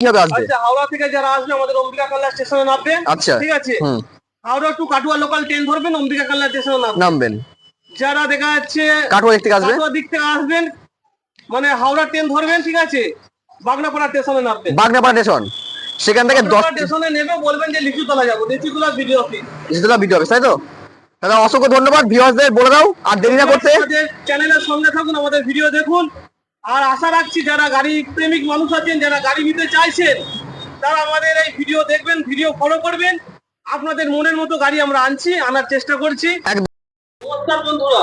কীভাবে আসবে? আচ্ছা হাওড়া থেকে যারা আসবে আমাদের অম্বিকা কাল্লা স্টেশনে নামবেন আচ্ছা ঠিক আছে? Howrah to Katwa local train ধরবেন অম্বিকা কাল্লা স্টেশনে নামবেন। যারা দেখা যাচ্ছে কাটোয়া দিক থেকে আসবে? কাটোয়া দিক থেকে আসবেন মানে হাওড়া ট্রেন ধরবেন ঠিক আছে? বাগনাপাড়া স্টেশনে নামবেন। বাগনাপাড়া স্টেশন। সেখান থেকে দশ স্টেশনে নেবে বলবেন যে লিচুতলা যাব। Lichutala BDO office BDO office তাই তো? দাদা অসংখ্য ধন্যবাদ ভিউয়ার্সদের বলে দাও আর দেরি না করতে। চ্যানেলের সঙ্গে থাকুন আমাদের ভিডিও দেখুন। আর আশা রাখছি যারা গাড়ি প্রেমিক মানুষ আছেন যারা গাড়ি নিতে চাইছেন তারা আমাদের এই ভিডিও দেখবেন ভিডিও ফলো করবেন। আপনাদের মনের মতো গাড়ি আমরা আনছি আনার চেষ্টা করছি। নমস্কার বন্ধুরা।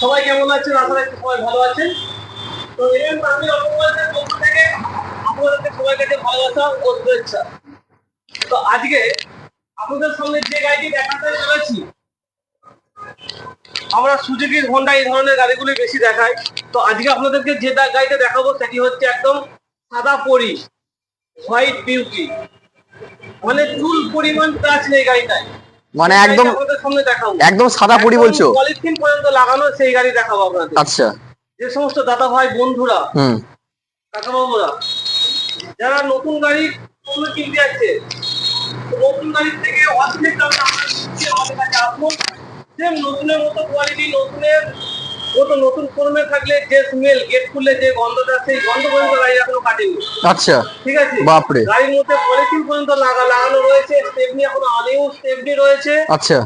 সবাই কেমন আছেন? আশা রাখছি সবাই ভালো আছেন। তো এম আমি অপমানের পক্ষ থেকে আপনাদেরকে সবাই কাছে ভালোবাসা ও শুভেচ্ছা। তো আজকে আপনাদের সামনে যে গাড়িটি দেখাতে চলেছি আমরা সুজুকির হোন্ডা এই ধরনের গাড়িগুলি বেশি দেখাই। তো আজকে আপনাদেরকে যে গাড়িটা দেখাবো সেটি হচ্ছে একদম সাদা পরি হোয়াইট বিউটি মানে চুল পরিমাণ টাচ নেই গাড়িটায়। মানে একদম সামনে দেখাবো। একদম সাদা পুরি বলছো? পলিথিন পর্যন্ত লাগানো সেই গাড়ি দেখাবো আপনাদের। আচ্ছা। যে সমস্ত দাদা ভাই বন্ধুরা হুম। কাকাবাবুরা যারা নতুন গাড়ি কোনো কিনতে যাচ্ছে নতুন গাড়ির থেকে অর্ধেক দামে আমরা দিচ্ছি আমাদের কাছে আসুন। সেম নতুনের মতো কোয়ালিটি নতুনের মতো নতুন ফর্মে থাকলে যে স্মেল গেট খুললে যে গন্ধটা সেই গন্ধ পর্যন্ত গাড়ি এখনও কাটেনি। আচ্ছা। ঠিক আছে? বাপরে। গাড়ির মধ্যে পলিথিন পর্যন্ত লাগা লাগানো রয়েছে স্টেপনি এখনও আনেও স্টেপনি রয়েছে। আচ্ছা।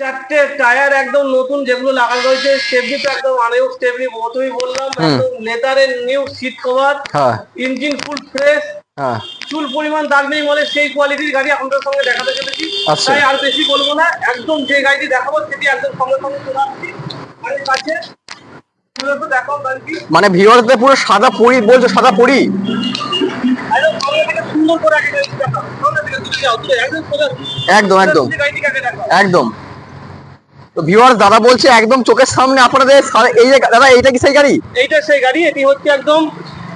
চারটে টায়ার একদম নতুন যেগুলো লাগানো রয়েছে স্টেপনি তো একদম আনেও স্টেপনি প্রথমেই বললাম একদম লেদারের নিউ সিট কভার হ্যাঁ। ইঞ্জিন ফুল ফ্রেশ হ্যাঁ। চুল পরিমাণ দাগ নেই বলে সেই কোয়ালিটির গাড়ি আপনাদের সঙ্গে দেখাতে চলেছি। আচ্ছা। তাই আর বেশি বলব না একদম যে গাড়িটি দেখাবো সেটি একদম সঙ্গে সঙ্গে চলে আসছি। গাড়ির কাছে মানে ভিউয়ার্সদের পুরো সাদা পরি বলছো সাদা পরি? একদম একদম একদম তো ভিউয়ার্স দাদা বলছে একদম চোখের সামনে আপনাদের এই যে দাদা এইটা কি সেই গাড়ি? এইটা সেই গাড়ি এটি হচ্ছে একদম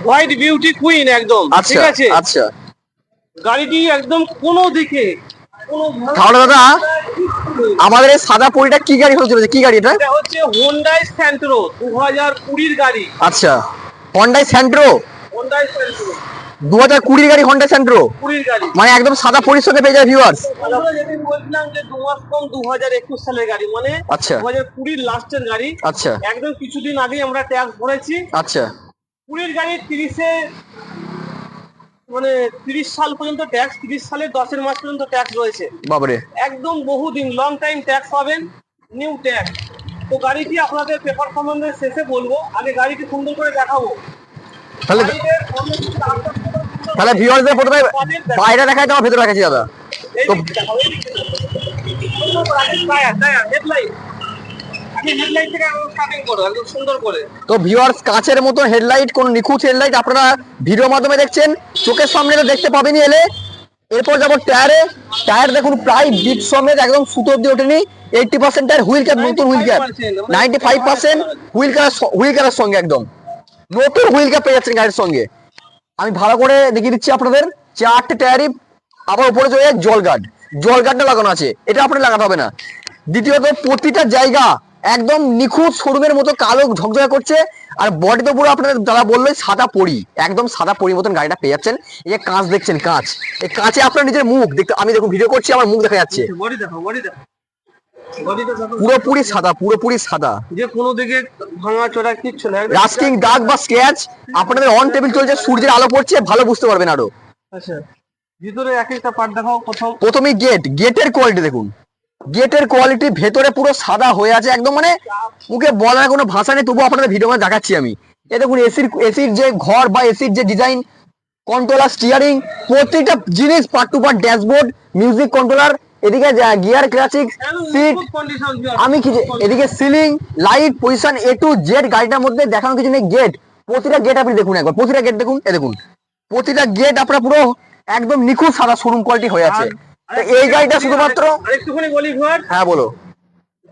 হোয়াইট বিউটি কুইন একদম আচ্ছা ঠিক আছে? আচ্ছা। গাড়িটি একদম কোনো দিকে তাহলে দাদা আমাদের এই সাদা পরিটা কি গাড়ি চলেছে কি গাড়ি এটা? এটা হচ্ছে হোন্ডাই স্যান্ট্রো দু হাজার কুড়ির গাড়ি। আচ্ছা হন্ডাই স্যান্ট্রো হোন্ডাই স্যান্ট্রো দু হাজার কুড়ির গাড়ি কুড়ির গাড়ি। মানে একদম সাদা পরির পেয়ে যায় ভিউয়ার্স বলছিলাম যে দু মাস কম দু হাজার একুশ সালের গাড়ি মানে আচ্ছা। দু হাজার কুড়ির লাস্টের গাড়ি আচ্ছা। একদম কিছুদিন আগেই আমরা ট্যাক্স ভরেছি। আচ্ছা। কুড়ির গাড়ি তিরিশে মানে তিরিশ সাল পর্যন্ত ট্যাক্স তিরিশ সালের দশের মাস পর্যন্ত ট্যাক্স রয়েছে। বাবারে একদম বহুদিন লং টাইম ট্যাক্স পাবেন নিউ ট্যাক্স তো গাড়িটি আপনাদের পেপার সম্বন্ধে শেষে বলব আগে গাড়িটি সুন্দর করে দেখাবো। তাহলে তাহলে ভিউয়ার্সদের প্রথমে বাইরে দেখাই তো ভেতরে দেখাচ্ছি দাদা। এই তো ভিউয়ার্স কাঁচের মতো হেডলাইট কোন নিখুঁত হেডলাইট আপনারা ভিডিওর মাধ্যমে দেখছেন চোখের সামনে তো দেখতে পাবেনই এলে। এরপর যাব টায়ারে টায়ার দেখুন প্রায় বিট সমেত একদম সুতো দিয়ে ওঠেনি। Eighty percent tyre wheel cap নতুন wheel cap ninety five percent wheel cap wheel ক্যাপের সঙ্গে একদম। নতুন হুইল ক্যাপ পেয়ে যাচ্ছেন গাড়ির সঙ্গে। আমি ভালো করে দেখিয়ে দিচ্ছি আপনাদের। চারটে টায়ারই আবার উপরে চলে যায় জল গার্ড জল গার্ডটা লাগানো আছে। এটা আপনার লাগাতে হবে না। দ্বিতীয়ত প্রতিটা জায়গা একদম নিখুঁত শোরুমের মতো কালো ঝকঝকে করছে আর বডি তো পুরো আপনাদের দাদা বললোই সাদা পরি একদম সাদা পরি মতন গাড়িটা পেয়ে যাচ্ছেন। এই যে কাঁচ দেখছেন কাঁচ। এই কাঁচে আপনার নিজের মুখ দেখতে আমি দেখুন ভিডিও করছি আমার মুখ দেখা যাচ্ছে। দেখো। পুরোপুরি সাদা পুরোপুরি সাদা। যে কোনো দিকে ভাঙা চোরা কিচ্ছু না রাস্কিং দাগ বা স্ক্র্যাচ আপনাদের অন টেবিল চলছে সূর্যের আলো পড়ছে ভালো বুঝতে পারবেন আরও। আচ্ছা ভিতরে এক একটা পার্ট দেখাও প্রথম। প্রথমেই গেট গেটের কোয়ালিটি দেখুন। গেটের কোয়ালিটি ভেতরে পুরো সাদা হয়ে আছে। একদম মানে মুখে বলার কোনো ভাষা নেই, তবুও আপনাদের ভিডিও মানে দেখাচ্ছি আমি। এ দেখুন এসির এসির যে ঘর বা এসির যে ডিজাইন কন্ট্রোলার স্টিয়ারিং প্রত্যেকটা জিনিস part to part dashboard music controller এদিকে গিয়ার ক্লাসিক সিট আমি কি এদিকে ceiling light position A to Z গাড়িটার মধ্যে দেখানো কিছু নেই গেট প্রতিটা গেট আপনি দেখুন একবার, প্রতিটা গেট দেখুন, এ দেখুন। প্রতিটা গেট আপনার পুরো একদম নিখুঁত সাদা শোরুম কোয়ালিটি হয়ে আছে। এই গাড়িটা শুধুমাত্র? আরেকটুখানি বলি ভার হ্যাঁ বলো।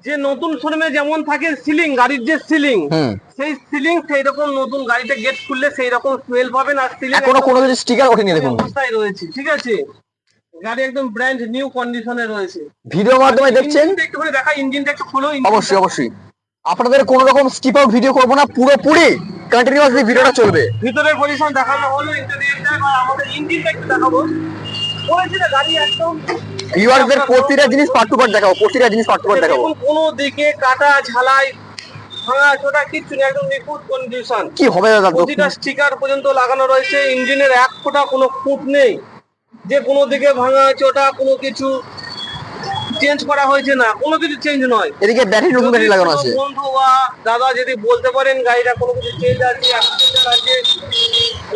যে নতুন শোরুমে যেমন থাকে সিলিং গাড়ির যে সিলিং সেই সিলিং সেই রকম নতুন গাড়িতে গেট খুললে সেই রকম স্মেল পাবেন আর সিলিং এখনও কোনো কিছু স্টিকার ওঠেনি দেখুন। অবস্থায় রয়েছে ঠিক আছে? গাড়ি একদম ব্র্যান্ড নিউ কন্ডিশনে রয়েছে। ভিডিওর মাধ্যমে দেখছেন? একটু করে দেখা ইঞ্জিনটা একটু খোলো অবশ্যই অবশ্যই। আপনাদের কোনো রকম স্টিপ আউট ভিডিও করব না পুরোপুরি কন্টিনিউয়াসলি ভিডিওটা চলবে। ভিতরের পজিশন দেখানো হলো ইন্টেরিয়রটা আর আমাদের ইঞ্জিনটা একটু দেখাবো। ভিউয়ারদের প্রতিটা জিনিস পার্ট টু পার্ট দেখাবো প্রতিটা জিনিস পার্ট টু পার্ট দেখাবো। কোনো দিকে কাটা ঝালাই ভাঙা চোটা কিচ্ছু নেই একদম নিখুঁত কন্ডিশন কি হবে দাদা প্রতিটা স্টিকার পর্যন্ত লাগানো রয়েছে ইঞ্জিনের এক ফোঁটা কোনো খুঁত নেই। যে কোনো দিকে ভাঙা চোটা কোনো কিছু চেঞ্জ করা হয়েছে না কোনো কিছু চেঞ্জ নয়। এদিকে ব্যাটারি নতুন ব্যাটারি লাগানো আছে। বন্ধু বা দাদা যদি বলতে পারেন গাড়িটা কোনো কিছু চেঞ্জ আছে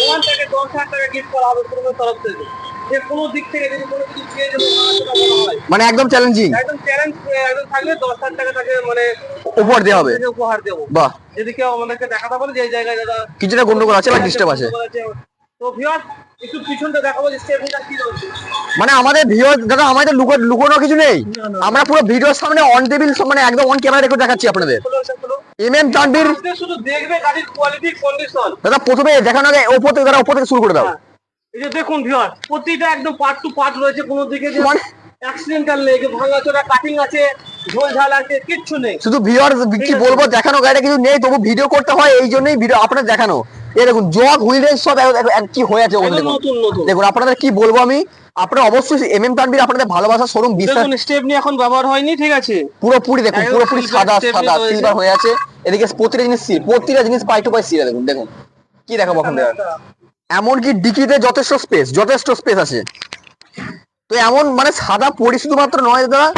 ওখান থেকে দশ হাজার টাকা গিফট করা হবে তরফ থেকে। যে কোনো দিক থেকে যদি কোনো কিছু হয়। মানে একদম চ্যালেঞ্জিং একদম চ্যালেঞ্জ একদম থাকলে দশ হাজার টাকা তাকে মানে উপহার দেওয়া হবে? উপহার দেবো। বাহ। যদি কেউ আমাদেরকে দেখাতে পারে যে জায়গায় দাদা কিছুটা গন্ডগোল আছে বা ডিস্টার্ব আছে? তো ভিউয়ার একটু পিছনটা দেখাবো যে স্টেপটা কি রয়েছে মানে আমাদের ভিডিও দাদা আমাদের লুকো লুকোনো কিছু নেই। আমরা পুরো ভিডিওর সামনে অন টেবিল মানে একদম অন ক্যামেরা রেখে দেখাচ্ছি আপনাদের। খোলো, এটা খোলো। এম এম তানবীর শুধু দেখবে গাড়ির কোয়ালিটি কন্ডিশন দাদা প্রথমে দেখানো আগে ওপর থেকে দাদা ওপর থেকে শুরু করে দাও। এই যে দেখুন ভিউয়ার প্রতিটা একদম পার্ট টু পার্ট রয়েছে কোনো দিকে যে মানে- অ্যাক্সিডেন্টাল নেই যে ভাঙাচোরা কাটিং আছে ঝোল ঝাল আছে কিচ্ছু নেই। শুধু ভিউয়ার কি বলব দেখানো গাড়িটা কিছু নেই তবু ভিডিও করতে হয় এই জন্যই ভিডিও আপনাদের দেখানো। এই দেখুন জগ হুইল রেঞ্জ সব কি হয়ে আছে দেখুন। আপনাদের কি বলব আমি? আপনারা অবশ্যই এম এম তানবীর আপনাদের ভালোবাসা শোরুম বিশ্বাস স্টেপ নিয়ে এখন ব্যবহার হয়নি ঠিক আছে? পুরোপুরি দেখুন পুরোপুরি সাদা সাদা সিলভার হয়ে আছে। এদিকে প্রতিটা জিনিস সিল প্রতিটা জিনিস পাই টু পাই সিল দেখুন দেখুন। কি দেখাবো এখন এমনকি ডিকিতে যথেষ্ট স্পেস যথেষ্ট স্পেস আছে। তো এমন মানে সাদা পরি শুধুমাত্র নয় দাদা।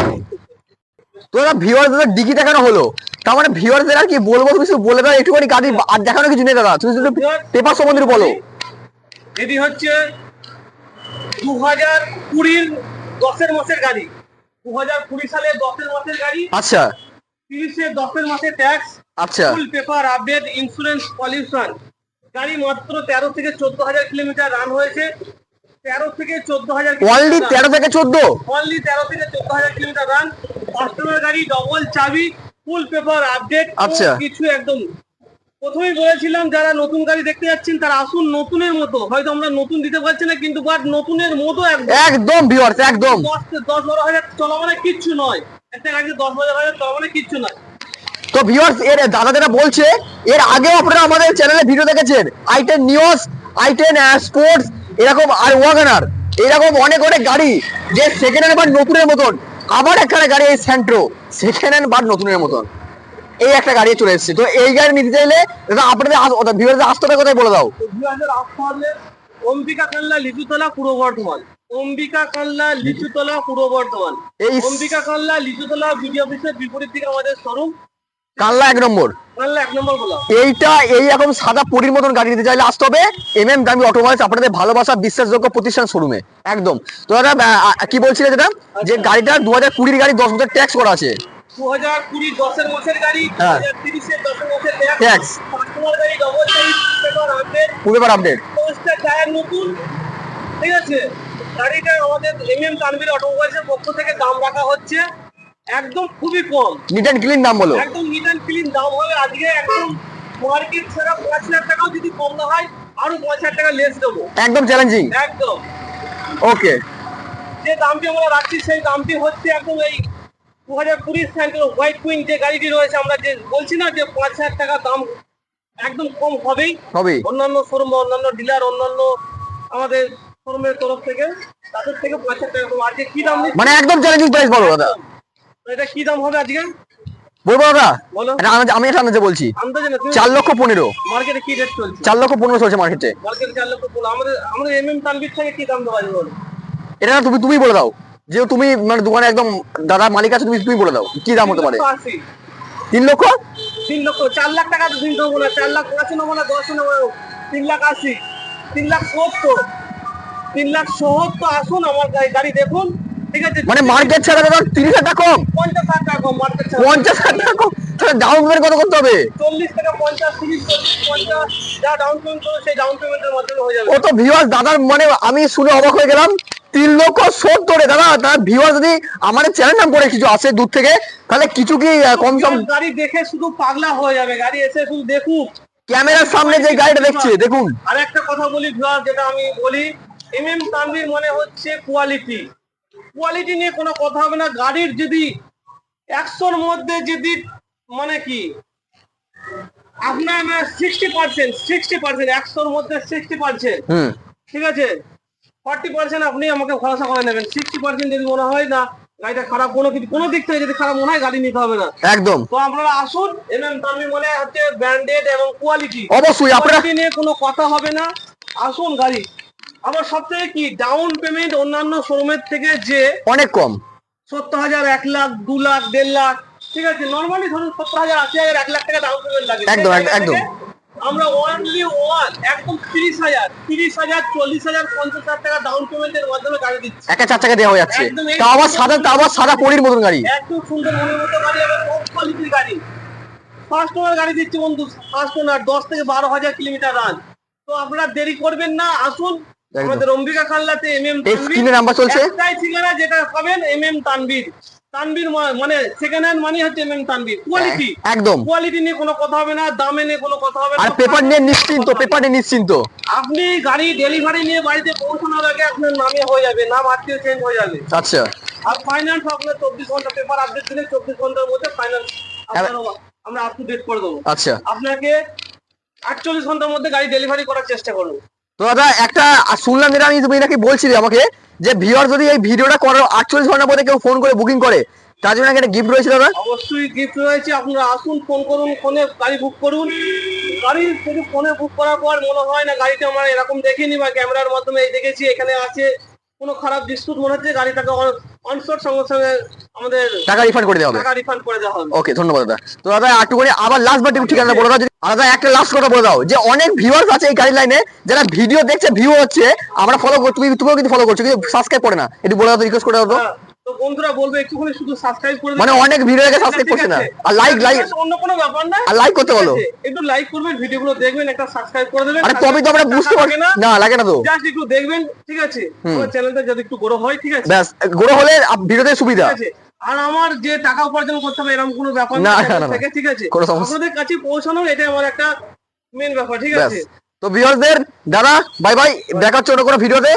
তো দাদা ভিওয়ার দাদা ডিকি দেখানো হলো? তার মানে ভিওয়ারদের আর কি বলব তুমি শুধু বলে দাও একটুখানি গাড়ি আর দেখানো কিছু নেই দাদা। তুমি শুধু পেপার সম্বন্ধে বলো। এটি হচ্ছে দু হাজার কুড়ির দশের মাসের গাড়ি। দু হাজার কুড়ি সালের দশের মাসের গাড়ি আচ্ছা। তিরিশের দশের মাসের ট্যাক্স আচ্ছা। Full paper update insurance pollution গাড়ি মাত্র তেরো থেকে চোদ্দ হাজার কিলোমিটার রান হয়েছে। তেরো থেকে চোদ্দ হাজার অনলি তেরো থেকে চোদ্দ? অনলি তেরো থেকে চোদ্দ হাজার কিলোমিটার রান কাস্টমার গাড়ি ডবল চাবি ফুল পেপার আপডেট আচ্ছা। কিছু একদম। প্রথমেই বলেছিলাম যারা নতুন গাড়ি দেখতে যাচ্ছেন তারা আসুন নতুনের মতো। হয়তো আমরা নতুন দিতে পারছি না কিন্তু বাট নতুনের মতো একদম। একদম ভিওয়ার্স একদম। দশ দশ বারো হাজার চলা মানে কিচ্ছু নয়। একটা গাড়ি দশ বারো হাজার চলা মানে কিচ্ছু নয়। তো ভিউয়ার্স এর দাদা যেটা বলছে এর আগেও আপনারা আমাদের চ্যানেলে ভিডিও দেখেছেন আইটেন নিউজ আইটেন স্পোর্টস এরকম আর ওয়াগনার এরকম অনেক অনেক গাড়ি যে সেকেন্ড হ্যান্ড বাট নতুনের মতন। আবার একটা গাড়ি এই সেন্ট্রো সেকেন্ড হ্যান্ড বাট নতুনের মতন। এই একটা গাড়ি চলে এসেছে। তো এই গাড়ি নিতে চাইলে আপনাদের ভিউয়ার্স আসতে হবে কোথায় বলে দাও। অম্বিকা কাল্লা লিচুতলা পূর্ব বর্ধমান। অম্বিকা কাল্লা লিচুতলা পূর্ব বর্ধমান। এই অম্বিকা কাল্লা লিচুতলা বিডি অফিসের বিপরীত দিকে আমাদের শোরুম। কাল্লা এক নম্বর। এইটা এই রকম সাদা পরির মতন গাড়ি নিতে চাইলে আসতে হবে। এম এম দামি অটোমোবাইলস আপনাদের ভালোবাসা বিশ্বাসযোগ্য প্রতিষ্ঠান শোরুমে। একদম। তো দাদা কি বলছিলে যেটা? যে গাড়িটা দু হাজার কুড়ির গাড়ি দশ বছর ট্যাক্স করা আছে। আপডেট ঠিক গাড়িটা আমাদের এম এম তানবির অটোমোবাইলসের পক্ষ থেকে দাম রাখা হচ্ছে। একদম খুবই কম। নিট অ্যান্ড ক্লিন দাম বলো। একদম নিট অ্যান্ড ক্লিন দাম হবে। আজকে একদম মার্কেট ছাড়া পাঁচ হাজার টাকাও যদি কম না হয় আরও পাঁচ হাজার টাকা লেস দেবো। একদম চ্যালেঞ্জিং একদম। ওকে যে দামটি আমরা রাখছি সেই দামটি হচ্ছে একদম এই দু হাজার কুড়ির স্যান্টের হোয়াইট কুইন যে গাড়িটি রয়েছে আমরা যে বলছি না যে পাঁচ হাজার টাকা দাম একদম কম হবেই। হবে অন্যান্য শোরুম অন্যান্য ডিলার অন্যান্য আমাদের শোরুমের তরফ থেকে তাদের থেকে পাঁচ হাজার টাকা কম। আজকে কি দাম? মানে একদম চ্যালেঞ্জিং প্রাইস বলো দাদা। এটা কি দাম হবে আজকে? বলব দাদা আমি- এটা আন্দাজে বলছি। চার লক্ষ পনেরো। মার্কেটে কি রেট চলছে? চার লক্ষ পনেরো চলছে মার্কেটে। মার্কেটে চার লক্ষ পনেরো। আমাদের তানবির থেকে কি দাম দেওয়া যাবে? এটা তুমি তুমি বলে দাও। যে তুমি মানে দোকানে একদম দাদা মালিক আছে তুমি তুমি বলে দাও। কি দাম হতে পারে? তিন লক্ষ তিন লক্ষ? চার লাখ টাকা তো তিন নেব না। চার লাখ পাঁচ নেব না দশ নেব তিন লাখ আশি। তিন লাখ সত্তর। তিন লাখ সত্তর আসুন আমার গাড়ি গাড়ি দেখুন। মানে মার্কেট ছাড়া দাদা তিরিশ হাজার টাকা কম। পঞ্চাশ হাজার টাকা কম মার্কেট ছাড়া। পঞ্চাশ হাজার টাকা কম। তাহলে ডাউন পেমেন্ট কত করতে হবে? চল্লিশ থেকে পঞ্চাশ তিরিশ পঞ্চাশ যা ডাউন পেমেন্ট করো সেই ডাউন পেমেন্টের মাধ্যমে হয়ে যাবে। ভিউয়ার্স দাদার মানে আমি শুনে অবাক হয়ে গেলাম তিন লক্ষ সত্তরে দাদা তার ভিউয়ার্স যদি আমাদের চ্যানেল নাম করে কিছু আসে দূর থেকে তাহলে কিছু কি কম সম গাড়ি দেখে শুধু পাগলা হয়ে যাবে। গাড়ি এসে শুধু দেখুক। ক্যামেরার সামনে যে গাড়িটা দেখছে দেখুন। আর একটা কথা বলি ভিউয়ার যেটা আমি বলি এম এম তানভীর মানে হচ্ছে কোয়ালিটি কোয়ালিটি নিয়ে কোনো কথা হবে না। গাড়ির যদি একশোর মধ্যে যদি মানে কি আপনার সিক্সটি পার্সেন্ট সিক্সটি পার্সেন্ট একশোর মধ্যে সিক্সটি পার্সেন্ট ঠিক আছে? ফর্টি পার্সেন্ট আপনি আমাকে ভরসা করে নেবেন। সিক্সটি পার্সেন্ট যদি মনে হয় না গাড়িটা খারাপ কোনো কিছু কোনো দিক থেকে যদি খারাপ মনে হয় গাড়ি নিতে হবে না। একদম। তো আপনারা আসুন এমএম তানভীর মনে হচ্ছে ব্র্যান্ডেড এবং কোয়ালিটি অবশ্যই আপনারা নিয়ে কোনো কথা হবে না। আসুন গাড়ি। আবার সব থেকে কি? ডাউন পেমেন্ট অন্যান্য শোরুমের থেকে যে অনেক কম। সত্তর হাজার এক লাখ দু লাখ দেড় লাখ ঠিক আছে? নর্মালি ধরুন সত্তর হাজার আশি হাজার এক লাখ টাকা ডাউন পেমেন্ট লাগে। একদম, একদম। আমরা অনলি ওয়ান একদম তিরিশ হাজার তিরিশ হাজার চল্লিশ হাজার পঞ্চাশ হাজার টাকা ডাউন পেমেন্টের মাধ্যমে গাড়ি দিচ্ছি। একটা চার চাকা দেওয়া হয়ে যাচ্ছে তা আবার সাদা তা আবার সাদা পরির মতন গাড়ি। একদম সুন্দর মনের মতো গাড়ি এবং টপ কোয়ালিটির গাড়ি। ফার্স্ট ওনার গাড়ি দিচ্ছি বন্ধু ফার্স্ট ওনার দশ থেকে বারো হাজার কিলোমিটার রান তো আপনারা দেরি করবেন না আসুন। আমাদের অম্বিকা খাল্লাতে এম এম এই নাম্বার চলছে? একটাই ঠিকানা যেটা পাবেন এম এম তানবীর তানবীর মানে সেকেন্ড হ্যান্ড মানি হচ্ছে এম এম তানবীর কোয়ালিটি একদম। কোয়ালিটি নিয়ে কোনো কথা হবে না দামে নিয়ে কোনো কথা হবে না। আর পেপার নিয়ে নিশ্চিন্ত পেপার নিয়ে নিশ্চিন্ত। আপনি গাড়ি ডেলিভারি নিয়ে বাড়িতে পৌঁছানোর আগে আপনার নামে হয়ে যাবে নাম আত্মীয় চেঞ্জ হয়ে যাবে। আচ্ছা। আর ফাইন্যান্স আপনার চব্বিশ ঘণ্টা পেপার আপডেট দিলে চব্বিশ ঘণ্টার মধ্যে ফাইন্যান্স আমরা আপ টু ডেট করে দেবো। আচ্ছা। আপনাকে আটচল্লিশ ঘণ্টার মধ্যে গাড়ি ডেলিভারি করার চেষ্টা করুন তো দাদা একটা শুনলাম যেটা আমি তুমি নাকি বলছিলে আমাকে যে ভিওর যদি এই ভিডিওটা করার আটচল্লিশ ঘণ্টার মধ্যে কেউ ফোন করে বুকিং করে তার জন্য একটা গিফট রয়েছে দাদা। অবশ্যই গিফট রয়েছে আপনারা আসুন ফোন করুন ফোনে গাড়ি বুক করুন। গাড়ি যদি ফোনে বুক করার পর মনে হয় না গাড়িটা আমরা এরকম দেখিনি বা ক্যামেরার মাধ্যমে এই দেখেছি এখানে আছে কোনো খারাপ ডিসপুট মনে হচ্ছে গাড়িটাকে অনশট সঙ্গে সঙ্গে আমাদের টাকা রিফান্ড করে দেওয়া হবে। টাকা রিফান্ড করে দেওয়া হবে। ওকে ধন্যবাদ দাদা। তো দাদা একটু করে আবার লাস্ট বার ঠিকানা বলে দাও দাদা একটা লাস্ট কথা বলে দাও যে অনেক ভিউয়ার্স আছে এই গাড়ি লাইনে যারা ভিডিও দেখছে ভিউ হচ্ছে আমরা ফলো করছি তুমি তুমিও কিন্তু ফলো করছ কিন্তু সাবস্ক্রাইব করে না। একটু বলে দাও রিকোয়েস্ট করে দাও তো। হ্যাঁ, বন্ধুরা বলব একটুখানি শুধু সাবস্ক্রাইব করে মানে। অনেক ভিডিও সাবস্ক্রাইব করছে না। আর লাইক লাইক অন্য কোনো ব্যাপার না। আর like করতে বলো। একটু লাইক করবেন ভিডিওগুলো দেখবেন একটা সাবস্ক্রাইব করে দেবেন। আরে তবে তো আমরা বুঝতে পারছি। না। লাগে না তো। জাস্ট একটু দেখবেন ঠিক আছে। চ্যানেলটা যদি একটু বড় হয় ঠিক আছে? ব্যাস গড়ো হলে ভিডিওতে সুবিধা। ঠিক আছে। আর আমার যে টাকা উপার্জন করতে হবে এরকম কোনো ব্যাপার না। থেকে ঠিক আছে? আপনাদের কাছে পৌঁছানো এটাই আমার একটা মেন ব্যাপার ঠিক আছে? তো ভিউয়ার্সদের দাদা বাই বাই দেখা হচ্ছে অন্য কোনো ভিডিওতে